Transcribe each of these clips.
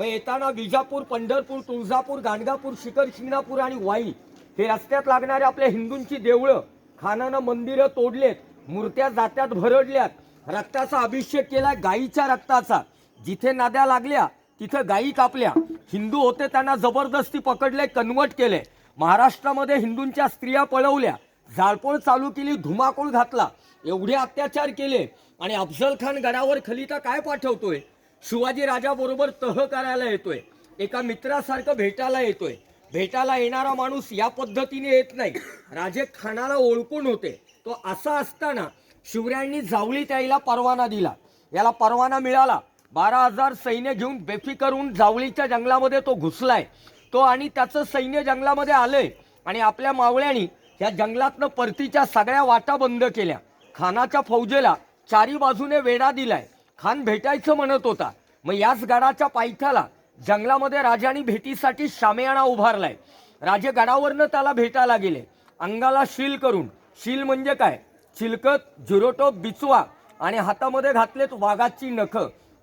मग येताना विजापूर पंढरपूर तुळजापूर गाणगापूर शिखर शिंगणापूर आणि वाई हे रस्त्यात लागणारे आपल्या हिंदूंची देवळं खानानं मंदिरं तोडलेत मूर्त्या जात्यात भरडल्यात रक्ताचा अभिषेक केला गाईच्या रक्ताचा. जिथे नद्या लागल्या तिथं गायी कापल्या. हिंदू होते त्यांना जबरदस्ती पकडले कन्वर्ट केले. महाराष्ट्रामध्ये हिंदूंच्या स्त्रिया पळवल्या जाळपोळ चालू केली धुमाकूळ घातला. एवढे अत्याचार केले. आणि अफजल खान गडावर खलिता काय पाठवतोय? शिवाजी राजाबरोबर तह करायला येतोय. एका मित्रासारखं भेटायला येतोय. भेटायला येणारा माणूस या पद्धतीने येत नाही. राजे खानाला ओळखून होते. तो असा असताना शिवरायांनी जावळी त्याईला परवाना दिला. याला परवाना मिळाला. बारा हजार सैन्य घेऊन बेफिकरून जावळीच्या जंगलामध्ये तो घुसलाय. तो आणि त्याचं सैन्य जंगलामध्ये आलंय. आणि आपल्या मावळ्यांनी या जंगलातनं परतीच्या सगळ्या वाटा बंद केल्या. खानाच्या फौजेला चारी बाजूने वेढा दिलाय. खान भेटायचं म्हणत होता. मग याच गडाच्या पायथ्याला जंगलामध्ये राजाने भेटीसाठी शामियाणा उभारलाय. राजे गडावरनं त्याला भेटायला गेले. अंगाला शील करून. शील म्हणजे काय? चिलकत झिरोटोप बिचवा आणि हातामध्ये घातलेत वाघाची नख.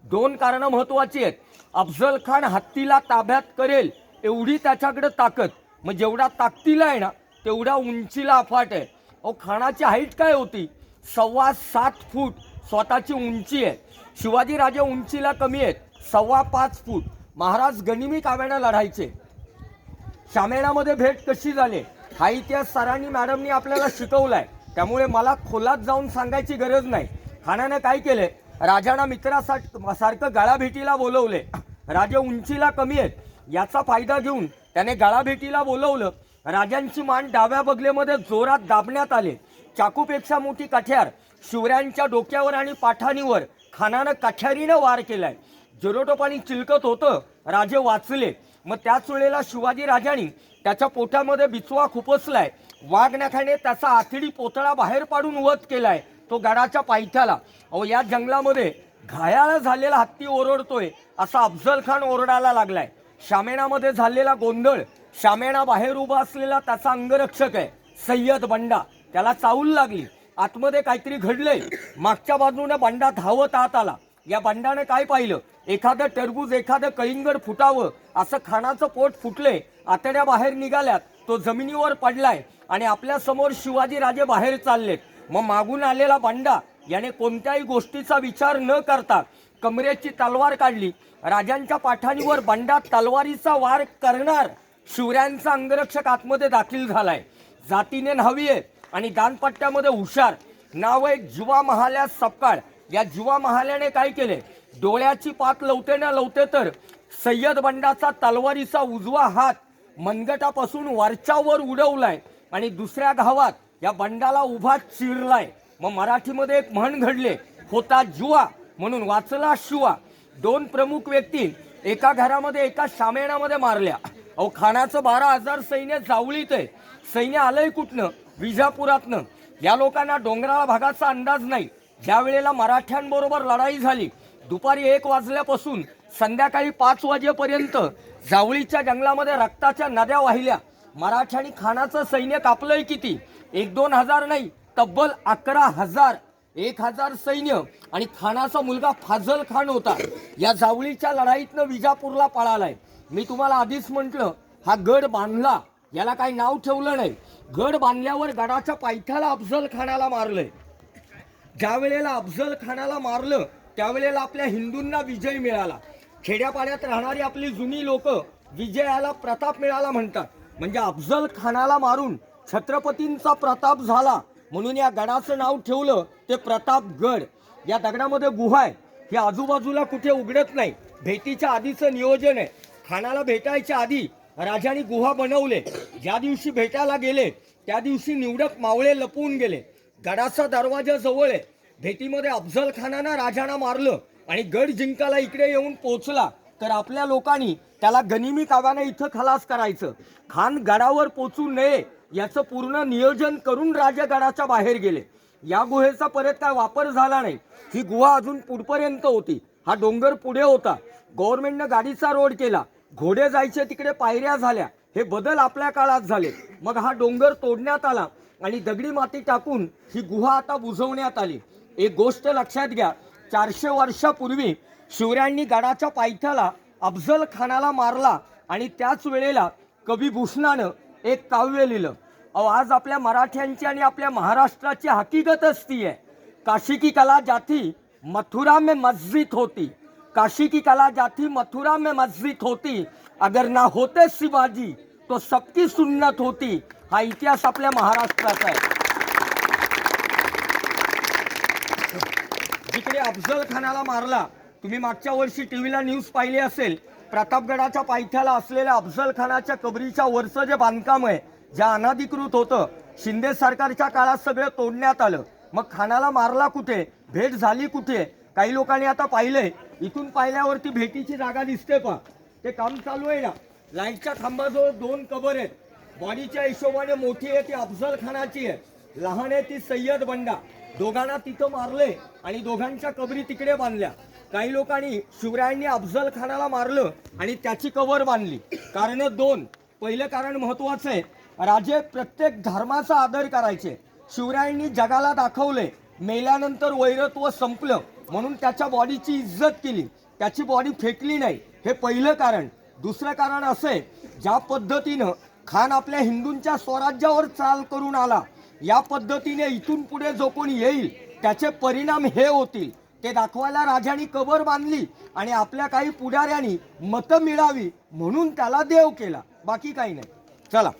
दोन कारणं महत्वाची आहेत. अफजल खान हत्तीला ताब्यात करेल एवढी त्याच्याकडे ताकद. मग जेवढा ताकदीला आहे ना तेवढ्या उंचीला अफाट आहे. अहो खानाची हाईट काय होती? सव्वा सात फूट. स्वतःची उंची आहे शिवाजीराजे उंचीला कमी आहेत. सव्वा पाच फूट. महाराज गनिमी काव्यानं लढायचे. शामेणामध्ये भेट कशी झाली? हा इतिहास सरांनी मॅडमनी आपल्याला शिकवलाय. त्यामुळे मला खोलात जाऊन सांगायची गरज नाही. खानानं काय केले? राजांना मित्रासा सारखं गाळाभेटीला बोलवले. राजे उंचीला कमी आहेत. याचा फायदा घेऊन त्याने गाळाभेटीला बोलवलं. राजांची मान डाव्या बगलेमध्ये जोरात दाबण्यात आले. चाकूपेक्षा मोठी कठ्यार. शिवरायांच्या डोक्यावर आणि पाठाणीवर खानानं काठ्यारीनं वार केलाय. जरोटोपाणी चिलकत होतं राजे वाचले. मग त्याच वेळेला शिवाजी राजांनी त्याच्या पोटामध्ये बिचवा खुपसलाय. वाघनाखाने त्याचा आथिडी पोतळा बाहेर पाडून वध केलाय तो गडाच्या पायथ्याला. अहो या जंगलामध्ये घायाळ झालेला हत्ती ओरडतोय असा अफजल खान ओरडायला लागलाय. शामेणामध्ये झालेला गोंधळ शामेणा बाहेर उभा असलेला त्याचा अंगरक्षक आहे सय्यद बंडा. त्याला चावूल लागली. आतमध्ये काहीतरी घडलंय. मागच्या बाजूने बंडा धावत आत आला या बंडाने काय पाहिलं? एखादं टरबूज एखादं कळिंगड फुटावं. असं खानाचं पोट फुटले आतड्या बाहेर निघाल्यात. तो जमिनीवर पडलाय. आणि आपल्यासमोर शिवाजी बाहेर चाललेत. मग मागून आलेला बंडा याने कोणत्याही गोष्टीचा विचार न करता कमरेची तलवार काढली. राजांच्या पाठाणीवर बंडा तलवारीचा वार करणार शिवरायांचा अंगरक्षक आतमध्ये दाखल झालाय. जातीने न्हावी आहे आणि दानपट्ट्यामध्ये हुशार. नाव एक जुवा महाल्या सपकाळ. या जुवा महाल्याने काय केले? डोळ्याची पात लवते ना लवते तर सय्यद बंडाचा तलवारीचा उजवा हात मनगटापासून वरच्यावर उडवलाय आणि दुसऱ्या गावात या बंडाला उभा चिरलाय. मग मराठीमध्ये एक म्हण घडले होता जुवा म्हणून वाचला शिवा. दोन प्रमुख व्यक्ती एका घरामध्ये एका शामेणामध्ये मारल्या. अहो खानाचं बारा हजार सैन्य जावळीत आहे. सैन्य आलंय कुठनं? विजापुरातनं. या लोकांना डोंगराळ भागाचा अंदाज नाही. ज्या वेळेला मराठ्यांबरोबर लढाई झाली दुपारी एक वाजल्यापासून संध्याकाळी पाच वाजेपर्यंत जावळीच्या जंगलामध्ये रक्ताच्या नद्या वाहिल्या. मराठ्यांनी खानाचं सैन्य कापलंय किती? एक दोन हजार नाही तब्बल अकरा हजार. एक हजार सैन्य आणि खानाचा मुलगा फाजल खान होता. या जावळीच्या लढाईतनं विजापूरला पळालाय. मी तुम्हाला आधीच म्हटलं हा गड बांधला. याला काही नाव ठेवलं नाही. गड बांधल्यावर गडाच्या पायथ्याला अफजल खानाला मारलंय. ज्या वेळेला अफजल खानाला मारलं त्यावेळेला आपल्या हिंदूंना विजय मिळाला. खेड्यापाड्यात राहणारी आपली जुनी लोक विजयाला प्रताप मिळाला म्हणतात. म्हणजे अफजल खानाला मारून छत्रपतींचा प्रताप झाला म्हणून या गडाचं नाव ठेवलं ते प्रतापगड या दगडामध्ये गुहा आहे. हे आजूबाजूला कुठे उघडत नाही. भेटीच्या आधीचं नियोजन आहे. खानाला भेटायच्या आधी राजाने गुहा बनवले. ज्या दिवशी भेटायला गेले त्या दिवशी निवडक मावळे लपवून गेले. गडाचा दरवाजा जवळ. आहे भेटीमध्ये अफजल खानानं राजाना मारलं आणि गड जिंकायला इकडे येऊन पोचला तर आपल्या लोकांनी त्याला गनिमी काव्यानं इथं खलास करायचं. खान गडावर पोचू नये याचं पूर्ण नियोजन करून राजा गडाच्या बाहेर गेले. या गुहेचा परत काय वापर झाला नाही. ही गुहा अजून पुढपर्यंत होती. हा डोंगर पुढे होता. गव्हर्नमेंटनं गाडीचा रोड केला. घोडे जायचे तिकडे पायऱ्या झाल्या. हे बदल आपल्या काळात झाले. मग हा डोंगर तोडण्यात आला आणि दगडी माती टाकून ही गुहा आता बुजवण्यात आली. एक गोष्ट लक्षात घ्या चारशे वर्षापूर्वी शिवरायांनी गडाच्या पायथ्याला अफजल खानाला मारला आणि त्याच वेळेला कवी भूषणानं एक काव्य लिहिलं. अहो आज आपल्या मराठ्यांची आणि आपल्या महाराष्ट्राची हकीकतच ती आहे काशी की कला जाती मथुरा में मस्जिद होती. काशी की कला जाती मथुरा में मस्जिद होती। अगर ना होते शिवाजी तो सबकी सुन्नत होती। हा इतिहास आपल्या महाराष्ट्राचा आहे। जिकडे अफजल खानाला मारला तुम्ही मागच्या वर्षी टीव्हीला न्यूज पाहिली असेल प्रतापगडाच्या पायथ्याला असलेल्या अफजल खानाच्या कबरीच्या वरचं जे बांधकाम आहे जे अनाधिकृत होतं शिंदे सरकारच्या काळात सगळं तोडण्यात आलं. मग खानाला मारला कुठे? भेट झाली कुठे? काही लोकांनी आता पाहिलंय. इथून पाहिल्यावरती भेटीची जागा दिसते पा ते काम चालू आहे ना. लाईटच्या खांबाजवळ दोन कबर आहेत. बॉडीच्या हिशोबाने मोठी आहे ती अफजल खानाची आहे. लहान आहे ती सय्यद बंडा. दोघांना तिथं मारले आणि दोघांच्या कबरी तिकडे बांधल्या. काही लोकांनी शिवरायांनी अफजल खानाला मारलं आणि त्याची कबर बांधली. कारण दोन. पहिलं कारण महत्वाचं आहे. राजे प्रत्येक धर्माचा आदर करायचे. शिवरायांनी जगाला दाखवले मेल्यानंतर वैरत्व संपलं. म्हणून त्याच्या बॉडीची इज्जत केली. त्याची बॉडी फेकली नाही. हे पहिलं कारण. दुसरं कारण असं आहे ज्या पद्धतीनं खान आपल्या हिंदूंच्या स्वराज्यावर चाल करून आला या पद्धतीने इथून पुढे जो कोणी येईल त्याचे परिणाम हे होतील. ते दाखवायला राजांनी कबर बांधली आणि आपल्या काही पुढाऱ्यांनी मतं मिळावी म्हणून त्याला देव केला. बाकी काही नाही. चला.